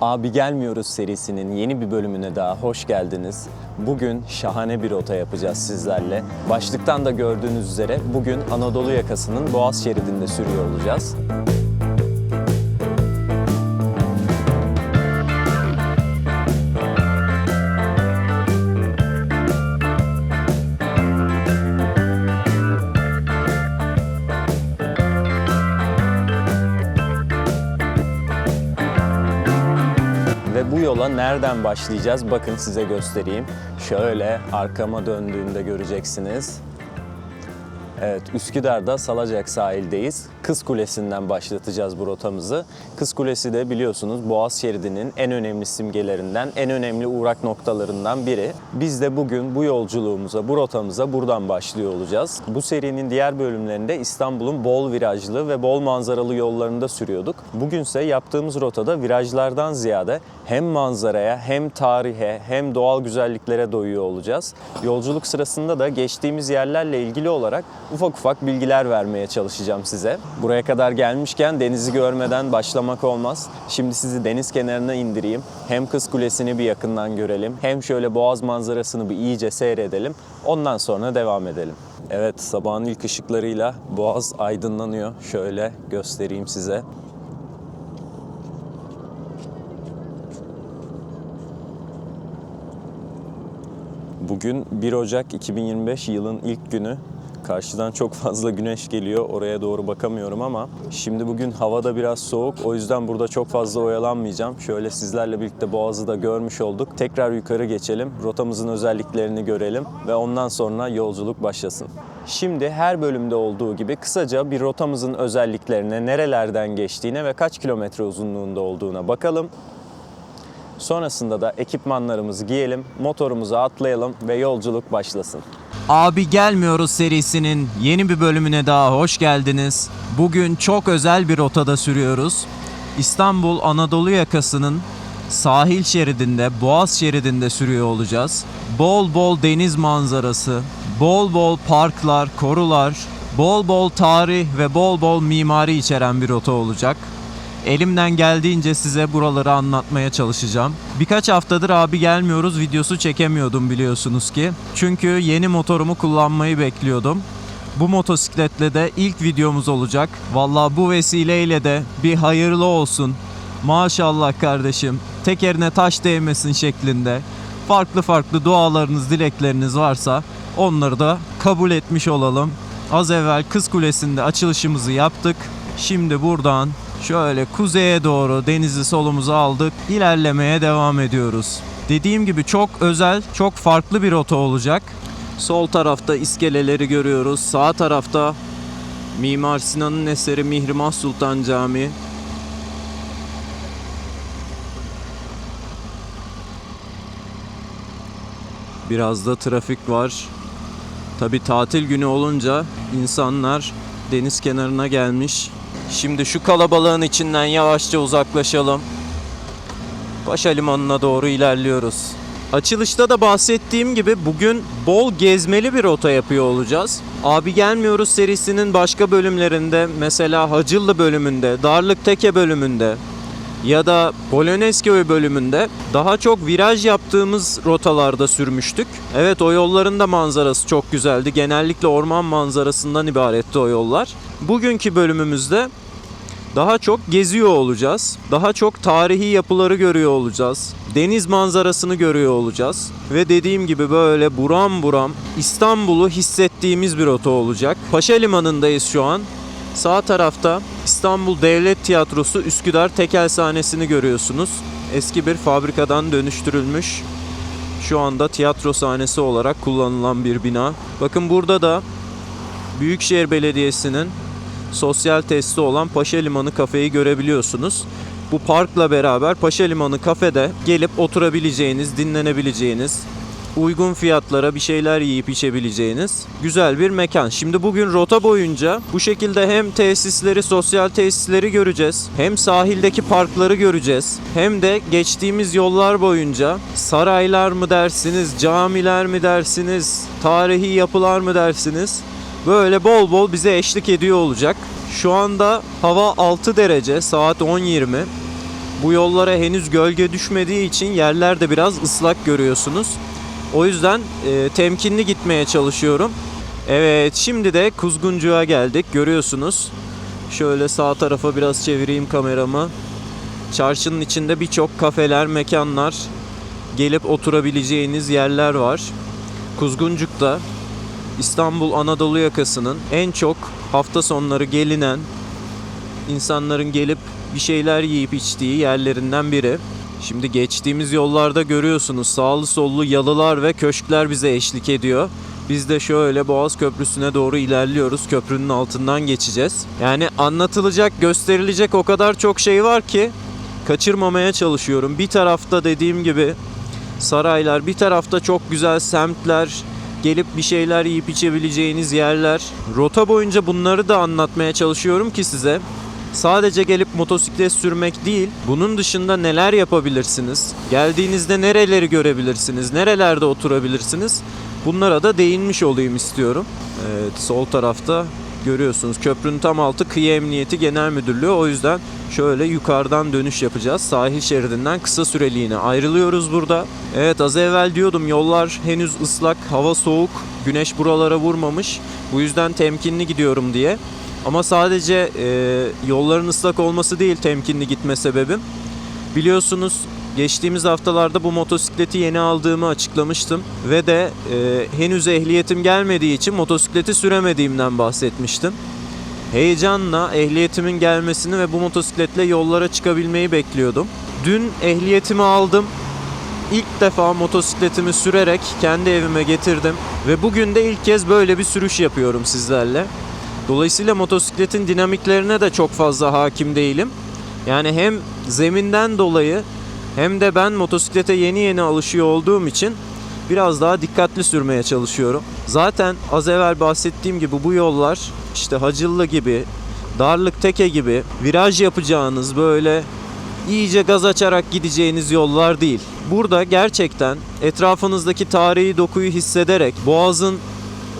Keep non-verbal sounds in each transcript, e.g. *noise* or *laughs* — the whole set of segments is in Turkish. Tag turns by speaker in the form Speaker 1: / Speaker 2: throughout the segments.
Speaker 1: Abi Gelmiyoruz serisinin yeni bir bölümüne daha hoş geldiniz. Bugün şahane bir rota yapacağız sizlerle. Başlıktan da gördüğünüz üzere bugün Anadolu yakasının Boğaz şeridinde sürüyor olacağız. Nereden başlayacağız? Bakın size göstereyim. Şöyle arkama döndüğümde göreceksiniz. Evet, Üsküdar'da Salacak sahildeyiz. Kız Kulesi'nden başlatacağız bu rotamızı. Kız Kulesi de biliyorsunuz Boğaz şeridinin en önemli simgelerinden, en önemli uğrak noktalarından biri. Biz de bugün bu yolculuğumuza, bu rotamıza buradan başlıyor olacağız. Bu serinin diğer bölümlerinde İstanbul'un bol virajlı ve bol manzaralı yollarında sürüyorduk. Bugünse yaptığımız rotada virajlardan ziyade hem manzaraya hem tarihe hem doğal güzelliklere doyuyor olacağız. Yolculuk sırasında da geçtiğimiz yerlerle ilgili olarak ufak ufak bilgiler vermeye çalışacağım size. Buraya kadar gelmişken denizi görmeden başlamak olmaz. Şimdi sizi deniz kenarına indireyim. Hem Kız Kulesi'ni bir yakından görelim, hem şöyle boğaz manzarasını bir iyice seyredelim. Ondan sonra devam edelim. Evet, sabahın ilk ışıklarıyla boğaz aydınlanıyor. Şöyle göstereyim size. Bugün 1 Ocak 2025 yılın ilk günü. Karşıdan çok fazla güneş geliyor. Oraya doğru bakamıyorum ama şimdi bugün havada biraz soğuk. O yüzden burada çok fazla oyalanmayacağım. Şöyle sizlerle birlikte Boğaz'ı da görmüş olduk. Tekrar yukarı geçelim. Rotamızın özelliklerini görelim ve ondan sonra yolculuk başlasın. Şimdi her bölümde olduğu gibi kısaca bir rotamızın özelliklerine, nerelerden geçtiğine ve kaç kilometre uzunluğunda olduğuna bakalım. Sonrasında da ekipmanlarımızı giyelim, motorumuza atlayalım ve yolculuk başlasın.
Speaker 2: Abi Gelmiyoruz serisinin yeni bir bölümüne daha hoş geldiniz. Bugün çok özel bir rotada sürüyoruz. İstanbul Anadolu yakasının sahil şeridinde, Boğaz şeridinde sürüyor olacağız. Bol bol deniz manzarası, bol bol parklar, korular, bol bol tarih ve bol bol mimari içeren bir rota olacak. Elimden geldiğince size buraları anlatmaya çalışacağım. Birkaç haftadır abi gelmiyoruz videosu çekemiyordum biliyorsunuz ki. Çünkü yeni motorumu kullanmayı bekliyordum. Bu motosikletle de ilk videomuz olacak. Vallahi bu vesileyle de bir hayırlı olsun. Maşallah kardeşim. Tekerine taş değmesin şeklinde. Farklı farklı dualarınız, dilekleriniz varsa onları da kabul etmiş olalım. Az evvel Kız Kulesi'nde açılışımızı yaptık. Şimdi buradan şöyle kuzeye doğru denizi solumuza aldık. İlerlemeye devam ediyoruz. Dediğim gibi çok özel, çok farklı bir rota olacak. Sol tarafta iskeleleri görüyoruz. Sağ tarafta Mimar Sinan'ın eseri Mihrimah Sultan Camii. Biraz da trafik var. Tabi tatil günü olunca insanlar deniz kenarına gelmiş. Şimdi şu kalabalığın içinden yavaşça uzaklaşalım. Paşa Limanı'na doğru ilerliyoruz. Açılışta da bahsettiğim gibi bugün bol gezmeli bir rota yapıyor olacağız. Abi Gelmiyoruz serisinin başka bölümlerinde mesela Hacıllı bölümünde, Darlık Teke bölümünde ya da Polonezköy bölümünde daha çok viraj yaptığımız rotalarda sürmüştük. Evet o yolların da manzarası çok güzeldi. Genellikle orman manzarasından ibaretti o yollar. Bugünkü bölümümüzde daha çok geziyor olacağız. Daha çok tarihi yapıları görüyor olacağız. Deniz manzarasını görüyor olacağız. Ve dediğim gibi böyle buram buram İstanbul'u hissettiğimiz bir rota olacak. Paşa Limanı'ndayız şu an. Sağ tarafta İstanbul Devlet Tiyatrosu Üsküdar Tekel sahnesini görüyorsunuz. Eski bir fabrikadan dönüştürülmüş. Şu anda tiyatro sahnesi olarak kullanılan bir bina. Bakın burada da Büyükşehir Belediyesi'nin sosyal tesisi olan Paşa Limanı kafeyi görebiliyorsunuz. Bu parkla beraber Paşa Limanı kafede gelip oturabileceğiniz, dinlenebileceğiniz, uygun fiyatlara bir şeyler yiyip içebileceğiniz güzel bir mekan. Şimdi bugün rota boyunca bu şekilde hem tesisleri, sosyal tesisleri göreceğiz. Hem sahildeki parkları göreceğiz. Hem de geçtiğimiz yollar boyunca saraylar mı dersiniz, camiler mi dersiniz, tarihi yapılar mı dersiniz? Böyle bol bol bize eşlik ediyor olacak. Şu anda hava 6 derece, saat 10.20. Bu yollara henüz gölge düşmediği için yerler de biraz ıslak görüyorsunuz. O yüzden e, temkinli gitmeye çalışıyorum. Evet şimdi de Kuzguncu'ya geldik görüyorsunuz. Şöyle sağ tarafa biraz çevireyim kameramı. Çarşının içinde birçok kafeler, mekanlar, gelip oturabileceğiniz yerler var. Kuzguncuk'ta İstanbul Anadolu yakasının en çok hafta sonları gelinen insanların gelip bir şeyler yiyip içtiği yerlerinden biri. Şimdi geçtiğimiz yollarda görüyorsunuz sağlı sollu yalılar ve köşkler bize eşlik ediyor. Biz de şöyle Boğaz Köprüsü'ne doğru ilerliyoruz. Köprünün altından geçeceğiz. Yani anlatılacak, gösterilecek o kadar çok şey var ki kaçırmamaya çalışıyorum. Bir tarafta dediğim gibi saraylar, bir tarafta çok güzel semtler, gelip bir şeyler yiyip içebileceğiniz yerler. Rota boyunca bunları da anlatmaya çalışıyorum ki size. Sadece gelip motosiklet sürmek değil, bunun dışında neler yapabilirsiniz? Geldiğinizde nereleri görebilirsiniz? Nerelerde oturabilirsiniz? Bunlara da değinmiş olayım istiyorum. Evet, sol tarafta görüyorsunuz köprünün tam altı Kıyı Emniyeti Genel Müdürlüğü. O yüzden şöyle yukarıdan dönüş yapacağız. Sahil şeridinden kısa süreliğine ayrılıyoruz burada. Evet az evvel diyordum yollar henüz ıslak, hava soğuk, güneş buralara vurmamış. Bu yüzden temkinli gidiyorum diye. Ama sadece e, yolların ıslak olması değil temkinli gitme sebebim. Biliyorsunuz geçtiğimiz haftalarda bu motosikleti yeni aldığımı açıklamıştım ve de e, henüz ehliyetim gelmediği için motosikleti süremediğimden bahsetmiştim. Heyecanla ehliyetimin gelmesini ve bu motosikletle yollara çıkabilmeyi bekliyordum. Dün ehliyetimi aldım. İlk defa motosikletimi sürerek kendi evime getirdim ve bugün de ilk kez böyle bir sürüş yapıyorum sizlerle. Dolayısıyla motosikletin dinamiklerine de çok fazla hakim değilim. Yani hem zeminden dolayı hem de ben motosiklete yeni yeni alışıyor olduğum için biraz daha dikkatli sürmeye çalışıyorum. Zaten az evvel bahsettiğim gibi bu yollar işte Hacıllı gibi, Darlık Teke gibi viraj yapacağınız böyle iyice gaz açarak gideceğiniz yollar değil. Burada gerçekten etrafınızdaki tarihi dokuyu hissederek boğazın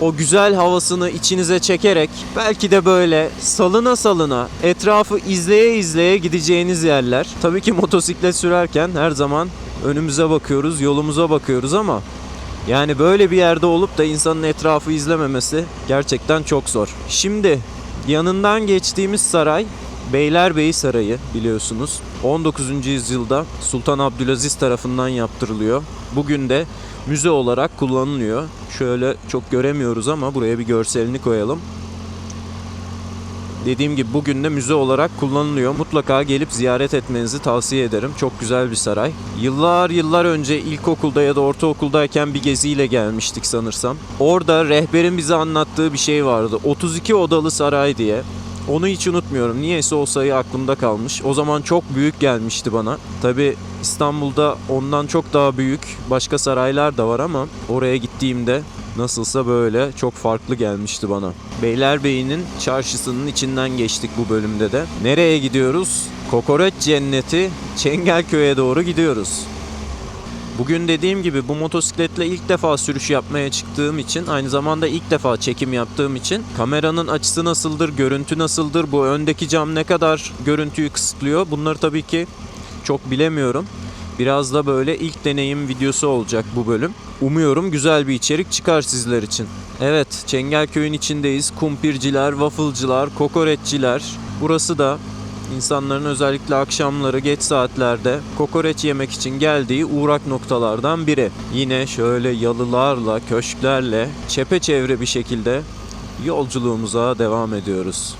Speaker 2: o güzel havasını içinize çekerek belki de böyle salına salına etrafı izleye izleye gideceğiniz yerler. Tabii ki motosiklet sürerken her zaman önümüze bakıyoruz, yolumuza bakıyoruz ama yani böyle bir yerde olup da insanın etrafı izlememesi gerçekten çok zor. Şimdi yanından geçtiğimiz saray Beylerbeyi Sarayı biliyorsunuz. 19. yüzyılda Sultan Abdülaziz tarafından yaptırılıyor. Bugün de müze olarak kullanılıyor. Şöyle çok göremiyoruz ama buraya bir görselini koyalım. Dediğim gibi bugün de müze olarak kullanılıyor. Mutlaka gelip ziyaret etmenizi tavsiye ederim. Çok güzel bir saray. Yıllar yıllar önce ilkokulda ya da ortaokuldayken bir geziyle gelmiştik sanırsam. Orada rehberin bize anlattığı bir şey vardı. 32 odalı saray diye. Onu hiç unutmuyorum. Niyeyse o sayı aklımda kalmış. O zaman çok büyük gelmişti bana. Tabi İstanbul'da ondan çok daha büyük başka saraylar da var ama oraya gittiğimde nasılsa böyle çok farklı gelmişti bana. Beylerbeyi'nin çarşısının içinden geçtik bu bölümde de. Nereye gidiyoruz? Kokoreç cenneti Çengelköy'e doğru gidiyoruz. Bugün dediğim gibi bu motosikletle ilk defa sürüş yapmaya çıktığım için aynı zamanda ilk defa çekim yaptığım için kameranın açısı nasıldır, görüntü nasıldır, bu öndeki cam ne kadar görüntüyü kısıtlıyor bunları tabii ki çok bilemiyorum. Biraz da böyle ilk deneyim videosu olacak bu bölüm. Umuyorum güzel bir içerik çıkar sizler için. Evet, Çengelköy'ün içindeyiz. Kumpirciler, wafflecılar, kokoreççiler. Burası da insanların özellikle akşamları geç saatlerde kokoreç yemek için geldiği uğrak noktalardan biri. Yine şöyle yalılarla, köşklerle çepeçevre bir şekilde yolculuğumuza devam ediyoruz.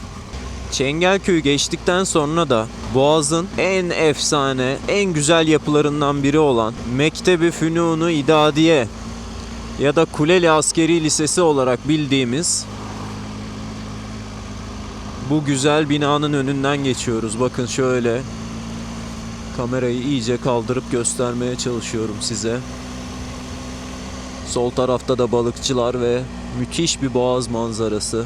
Speaker 2: Çengelköy'ü geçtikten sonra da Boğaz'ın en efsane, en güzel yapılarından biri olan Mektebi Fünunu İdadiye ya da Kuleli Askeri Lisesi olarak bildiğimiz bu güzel binanın önünden geçiyoruz. Bakın şöyle kamerayı iyice kaldırıp göstermeye çalışıyorum size. Sol tarafta da balıkçılar ve müthiş bir boğaz manzarası.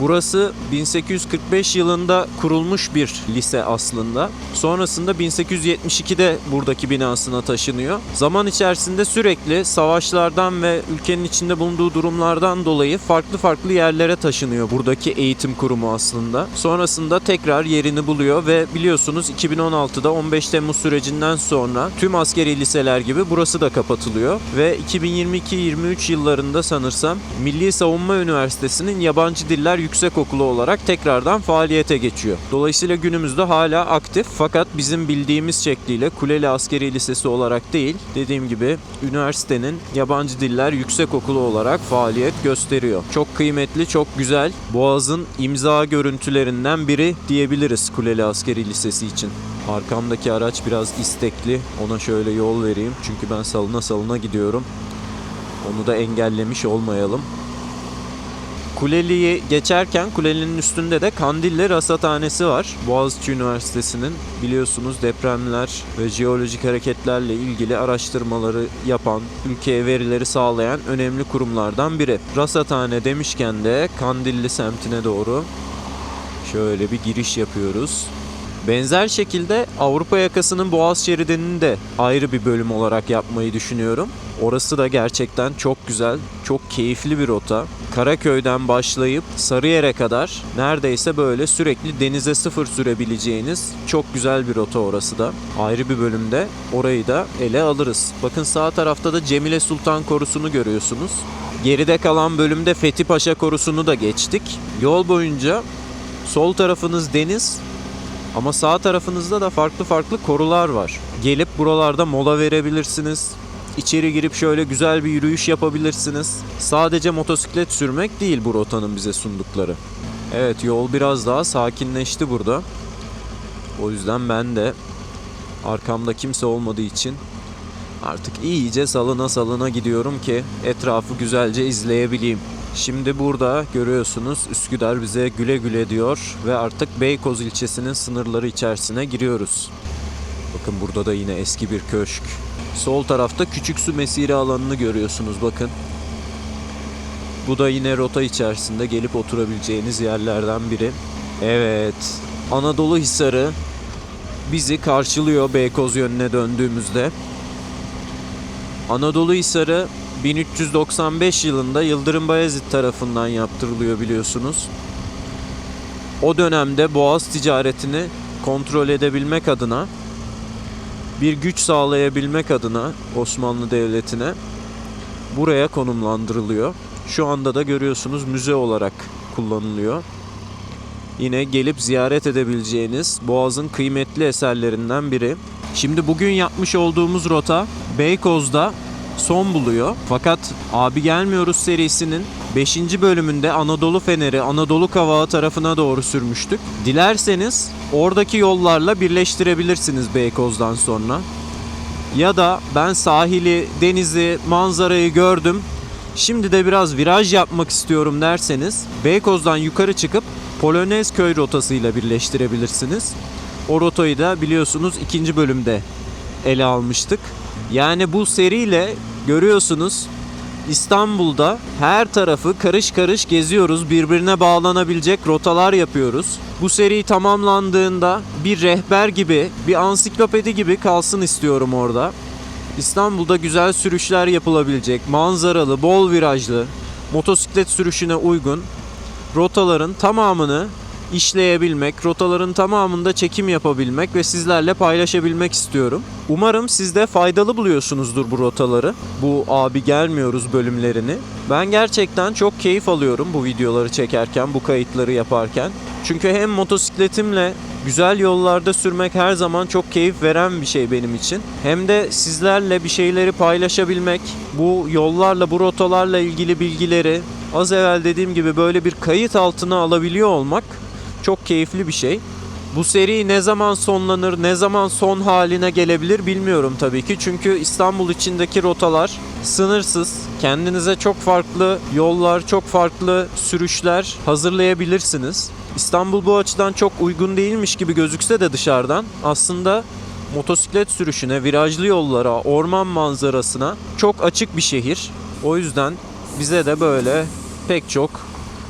Speaker 2: Burası 1845 yılında kurulmuş bir lise aslında. Sonrasında 1872'de buradaki binasına taşınıyor. Zaman içerisinde sürekli savaşlardan ve ülkenin içinde bulunduğu durumlardan dolayı farklı farklı yerlere taşınıyor buradaki eğitim kurumu aslında. Sonrasında tekrar yerini buluyor ve biliyorsunuz 2016'da 15 Temmuz sürecinden sonra tüm askeri liseler gibi burası da kapatılıyor ve 2022-23 yıllarında sanırsam Milli Savunma Üniversitesi'nin Yabancı Diller Yüksekokulu olarak tekrardan faaliyete geçiyor. Dolayısıyla günümüzde hala aktif fakat bizim bildiğimiz şekliyle Kuleli Askeri Lisesi olarak değil, dediğim gibi üniversitenin Yabancı Diller Yüksekokulu olarak faaliyet gösteriyor. Çok kıymetli, çok güzel. Boğaz'ın imza görüntülerinden biri diyebiliriz Kuleli Askeri Lisesi için. Arkamdaki araç biraz istekli. Ona şöyle yol vereyim. Çünkü ben salına salına gidiyorum. Onu da engellemiş olmayalım. Kuleli'yi geçerken Kuleli'nin üstünde de Kandilli Rasathanesi var. Boğaziçi Üniversitesi'nin biliyorsunuz depremler ve jeolojik hareketlerle ilgili araştırmaları yapan, ülkeye verileri sağlayan önemli kurumlardan biri. Rasathane demişken de Kandilli semtine doğru şöyle bir giriş yapıyoruz. Benzer şekilde Avrupa yakasının Boğaz şeridinin de ayrı bir bölüm olarak yapmayı düşünüyorum. Orası da gerçekten çok güzel, çok keyifli bir rota. Karaköy'den başlayıp Sarıyer'e kadar neredeyse böyle sürekli denize sıfır sürebileceğiniz çok güzel bir rota orası da. Ayrı bir bölümde orayı da ele alırız. Bakın sağ tarafta da Cemile Sultan Korusu'nu görüyorsunuz. Geride kalan bölümde Fethi Paşa Korusu'nu da geçtik. Yol boyunca sol tarafınız deniz, ama sağ tarafınızda da farklı farklı korular var. Gelip buralarda mola verebilirsiniz. İçeri girip şöyle güzel bir yürüyüş yapabilirsiniz. Sadece motosiklet sürmek değil bu rotanın bize sundukları. Evet yol biraz daha sakinleşti burada. O yüzden ben de arkamda kimse olmadığı için artık iyice salına salına gidiyorum ki etrafı güzelce izleyebileyim. Şimdi burada görüyorsunuz Üsküdar bize güle güle diyor ve artık Beykoz ilçesinin sınırları içerisine giriyoruz. Bakın burada da yine eski bir köşk. Sol tarafta Küçük Su Mesire alanını görüyorsunuz bakın. Bu da yine rota içerisinde gelip oturabileceğiniz yerlerden biri. Evet, Anadolu Hisarı bizi karşılıyor Beykoz yönüne döndüğümüzde. Anadolu Hisarı 1395 yılında Yıldırım Bayezid tarafından yaptırılıyor biliyorsunuz. O dönemde Boğaz ticaretini kontrol edebilmek adına bir güç sağlayabilmek adına Osmanlı Devleti'ne buraya konumlandırılıyor. Şu anda da görüyorsunuz müze olarak kullanılıyor. Yine gelip ziyaret edebileceğiniz Boğaz'ın kıymetli eserlerinden biri. Şimdi bugün yapmış olduğumuz rota Beykoz'da son buluyor. Fakat Abi Gelmiyoruz serisinin 5. bölümünde Anadolu Feneri, Anadolu Kavağı tarafına doğru sürmüştük. Dilerseniz oradaki yollarla birleştirebilirsiniz Beykoz'dan sonra. Ya da ben sahili, denizi, manzarayı gördüm. Şimdi de biraz viraj yapmak istiyorum derseniz Beykoz'dan yukarı çıkıp Polonezköy rotasıyla birleştirebilirsiniz. O rotayı da biliyorsunuz ikinci bölümde ele almıştık. Yani bu seriyle görüyorsunuz İstanbul'da her tarafı karış karış geziyoruz. Birbirine bağlanabilecek rotalar yapıyoruz. Bu seri tamamlandığında bir rehber gibi, bir ansiklopedi gibi kalsın istiyorum orada. İstanbul'da güzel sürüşler yapılabilecek, manzaralı, bol virajlı, motosiklet sürüşüne uygun rotaların tamamını işleyebilmek, rotaların tamamında çekim yapabilmek ve sizlerle paylaşabilmek istiyorum. Umarım siz de faydalı buluyorsunuzdur bu rotaları. Bu abi gelmiyoruz bölümlerini. Ben gerçekten çok keyif alıyorum bu videoları çekerken, bu kayıtları yaparken. Çünkü hem motosikletimle güzel yollarda sürmek her zaman çok keyif veren bir şey benim için. Hem de sizlerle bir şeyleri paylaşabilmek, bu yollarla, bu rotalarla ilgili bilgileri az evvel dediğim gibi böyle bir kayıt altına alabiliyor olmak çok keyifli bir şey. Bu seri ne zaman sonlanır, ne zaman son haline gelebilir bilmiyorum tabii ki. Çünkü İstanbul içindeki rotalar sınırsız. Kendinize çok farklı yollar, çok farklı sürüşler hazırlayabilirsiniz. İstanbul bu açıdan çok uygun değilmiş gibi gözükse de dışarıdan aslında motosiklet sürüşüne, virajlı yollara, orman manzarasına çok açık bir şehir. O yüzden bize de böyle pek çok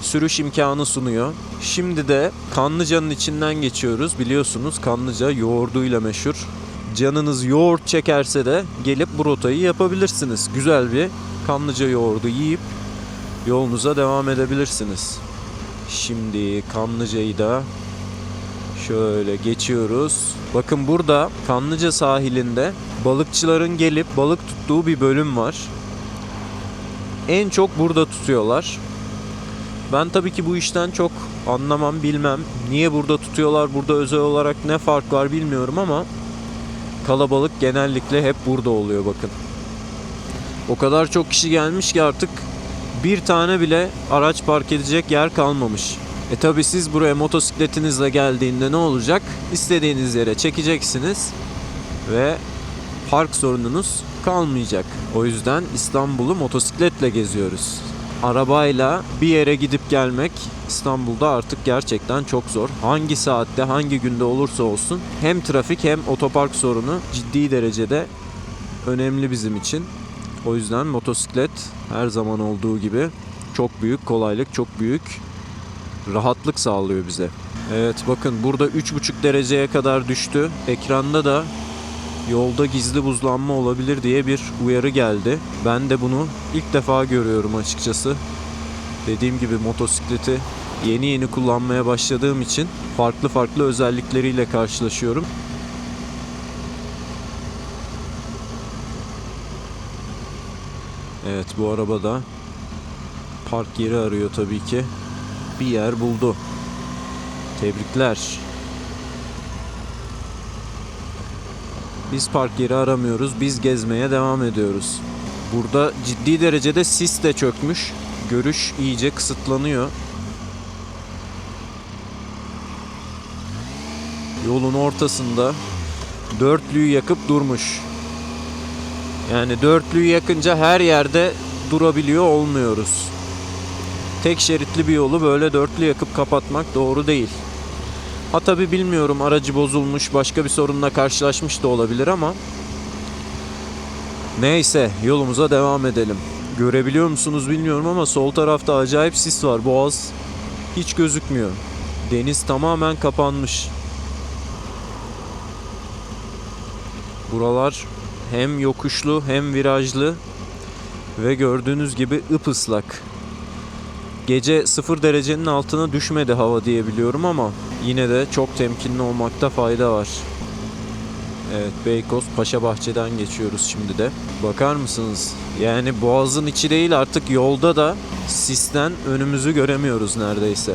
Speaker 2: sürüş imkanı sunuyor. Şimdi de Kanlıca'nın içinden geçiyoruz. Biliyorsunuz Kanlıca yoğurduyla meşhur. Canınız yoğurt çekerse de gelip bu rotayı yapabilirsiniz. Güzel bir Kanlıca yoğurdu yiyip yolunuza devam edebilirsiniz. Şimdi Kanlıca'yı da şöyle geçiyoruz. Bakın burada Kanlıca sahilinde balıkçıların gelip balık tuttuğu bir bölüm var. En çok burada tutuyorlar. Ben tabii ki bu işten çok anlamam bilmem. Niye burada tutuyorlar, burada özel olarak ne fark var bilmiyorum ama kalabalık genellikle hep burada oluyor bakın. O kadar çok kişi gelmiş ki artık bir tane bile araç park edecek yer kalmamış. E tabi siz buraya motosikletinizle geldiğinde ne olacak? İstediğiniz yere çekeceksiniz ve park sorununuz kalmayacak. O yüzden İstanbul'u motosikletle geziyoruz. Arabayla bir yere gidip gelmek İstanbul'da artık gerçekten çok zor. Hangi saatte, hangi günde olursa olsun hem trafik hem otopark sorunu ciddi derecede önemli bizim için. O yüzden motosiklet her zaman olduğu gibi çok büyük kolaylık, çok büyük rahatlık sağlıyor bize. Evet bakın burada 3,5 dereceye kadar düştü. Ekranda da yolda gizli buzlanma olabilir diye bir uyarı geldi. Ben de bunu ilk defa görüyorum açıkçası. Dediğim gibi motosikleti yeni yeni kullanmaya başladığım için farklı farklı özellikleriyle karşılaşıyorum. Evet bu arabada park yeri arıyor tabii ki. Bir yer buldu. Tebrikler. Biz park yeri aramıyoruz. Biz gezmeye devam ediyoruz. Burada ciddi derecede sis de çökmüş. Görüş iyice kısıtlanıyor. Yolun ortasında dörtlüyü yakıp durmuş. Yani dörtlüyü yakınca her yerde durabiliyor olmuyoruz. Tek şeritli bir yolu böyle dörtlü yakıp kapatmak doğru değil. Ha tabi bilmiyorum aracı bozulmuş başka bir sorunla karşılaşmış da olabilir ama Neyse yolumuza devam edelim. Görebiliyor musunuz bilmiyorum ama sol tarafta acayip sis var. Boğaz hiç gözükmüyor. Deniz tamamen kapanmış. Buralar hem yokuşlu hem virajlı ve gördüğünüz gibi ıpıslak. Gece 0 derecenin altına düşmedi hava diye biliyorum ama yine de çok temkinli olmakta fayda var. Evet Beykoz Paşa Bahçe'den geçiyoruz şimdi de. Bakar mısınız? Yani boğazın içi değil artık yolda da sisten önümüzü göremiyoruz neredeyse.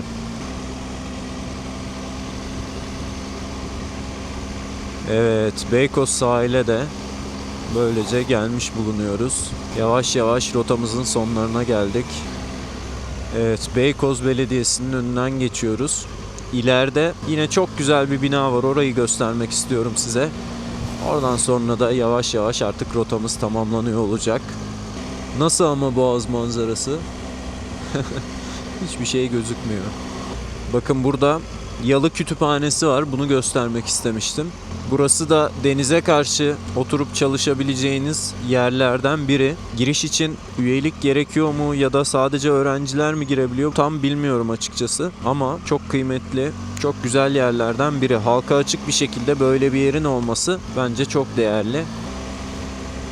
Speaker 2: Evet Beykoz sahile de böylece gelmiş bulunuyoruz. Yavaş yavaş rotamızın sonlarına geldik. Evet Beykoz Belediyesi'nin önünden geçiyoruz. İleride yine çok güzel bir bina var. Orayı göstermek istiyorum size. Oradan sonra da yavaş yavaş artık rotamız tamamlanıyor olacak. Nasıl ama Boğaz manzarası? *laughs* Hiçbir şey gözükmüyor. Bakın burada Yalı Kütüphanesi var. Bunu göstermek istemiştim. Burası da denize karşı oturup çalışabileceğiniz yerlerden biri. Giriş için üyelik gerekiyor mu ya da sadece öğrenciler mi girebiliyor tam bilmiyorum açıkçası. Ama çok kıymetli, çok güzel yerlerden biri. Halka açık bir şekilde böyle bir yerin olması bence çok değerli.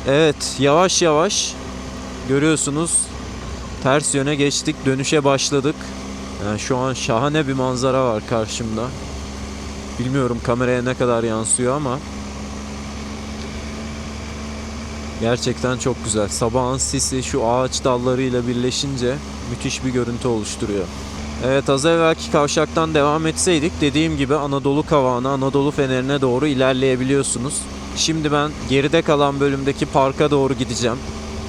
Speaker 2: Evet, yavaş yavaş görüyorsunuz ters yöne geçtik, dönüşe başladık. Yani şu an şahane bir manzara var karşımda. Bilmiyorum kameraya ne kadar yansıyor ama gerçekten çok güzel. Sabahın sisi şu ağaç dallarıyla birleşince müthiş bir görüntü oluşturuyor. Evet az evvelki kavşaktan devam etseydik dediğim gibi Anadolu Kavağı'na, Anadolu Feneri'ne doğru ilerleyebiliyorsunuz. Şimdi ben geride kalan bölümdeki parka doğru gideceğim.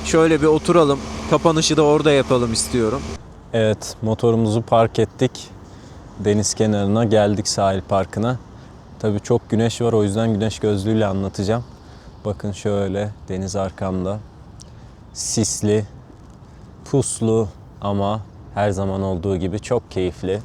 Speaker 2: Şöyle bir oturalım. Kapanışı da orada yapalım istiyorum.
Speaker 1: Evet, motorumuzu park ettik. Deniz kenarına geldik sahil parkına. Tabii çok güneş var o yüzden güneş gözlüğüyle anlatacağım. Bakın şöyle deniz arkamda. Sisli, puslu ama her zaman olduğu gibi çok keyifli.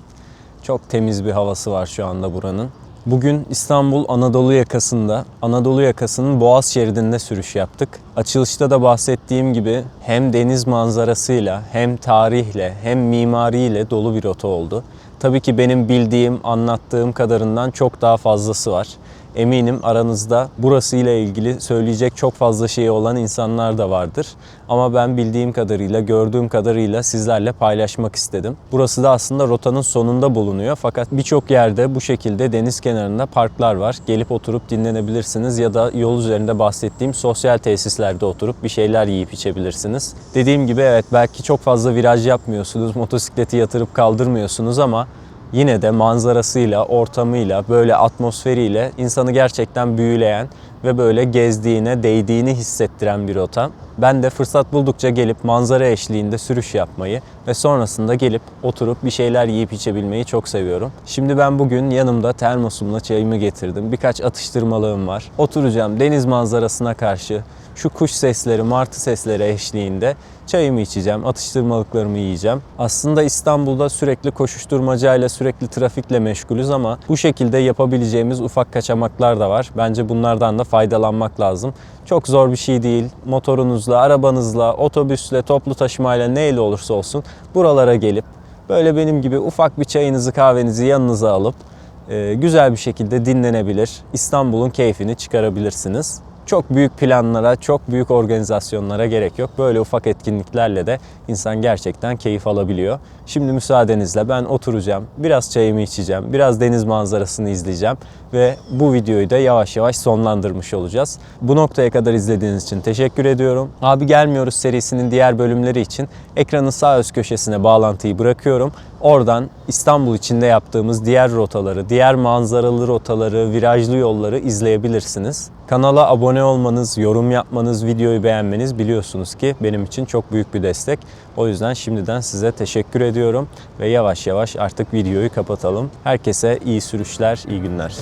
Speaker 1: Çok temiz bir havası var şu anda buranın. Bugün İstanbul Anadolu yakasında, Anadolu yakasının Boğaz şeridinde sürüş yaptık. Açılışta da bahsettiğim gibi hem deniz manzarasıyla, hem tarihle, hem mimariyle dolu bir rota oldu. Tabii ki benim bildiğim, anlattığım kadarından çok daha fazlası var. Eminim aranızda burası ile ilgili söyleyecek çok fazla şey olan insanlar da vardır. Ama ben bildiğim kadarıyla, gördüğüm kadarıyla sizlerle paylaşmak istedim. Burası da aslında rotanın sonunda bulunuyor. Fakat birçok yerde bu şekilde deniz kenarında parklar var. Gelip oturup dinlenebilirsiniz ya da yol üzerinde bahsettiğim sosyal tesislerde oturup bir şeyler yiyip içebilirsiniz. Dediğim gibi evet belki çok fazla viraj yapmıyorsunuz, *laughs* motosikleti yatırıp kaldırmıyorsunuz ama yine de manzarasıyla, ortamıyla, böyle atmosferiyle insanı gerçekten büyüleyen ve böyle gezdiğine, değdiğini hissettiren bir rota. Ben de fırsat buldukça gelip manzara eşliğinde sürüş yapmayı ve sonrasında gelip oturup bir şeyler yiyip içebilmeyi çok seviyorum. Şimdi ben bugün yanımda termosumla çayımı getirdim. Birkaç atıştırmalığım var. Oturacağım deniz manzarasına karşı şu kuş sesleri, martı sesleri eşliğinde çayımı içeceğim, atıştırmalıklarımı yiyeceğim. Aslında İstanbul'da sürekli koşuşturmacayla, sürekli trafikle meşgulüz ama bu şekilde yapabileceğimiz ufak kaçamaklar da var. Bence bunlardan da faydalanmak lazım. Çok zor bir şey değil. Motorunuzla, arabanızla, otobüsle, toplu taşımayla neyle olursa olsun buralara gelip böyle benim gibi ufak bir çayınızı, kahvenizi yanınıza alıp e, güzel bir şekilde dinlenebilir. İstanbul'un keyfini çıkarabilirsiniz. Çok büyük planlara, çok büyük organizasyonlara gerek yok. Böyle ufak etkinliklerle de insan gerçekten keyif alabiliyor. Şimdi müsaadenizle ben oturacağım, biraz çayımı içeceğim, biraz deniz manzarasını izleyeceğim ve bu videoyu da yavaş yavaş sonlandırmış olacağız. Bu noktaya kadar izlediğiniz için teşekkür ediyorum. Abi Gelmiyoruz serisinin diğer bölümleri için ekranın sağ üst köşesine bağlantıyı bırakıyorum. Oradan İstanbul içinde yaptığımız diğer rotaları, diğer manzaralı rotaları, virajlı yolları izleyebilirsiniz. Kanala abone olmanız, yorum yapmanız, videoyu beğenmeniz biliyorsunuz ki benim için çok büyük bir destek. O yüzden şimdiden size teşekkür ediyorum ve yavaş yavaş artık videoyu kapatalım. Herkese iyi sürüşler, iyi günler.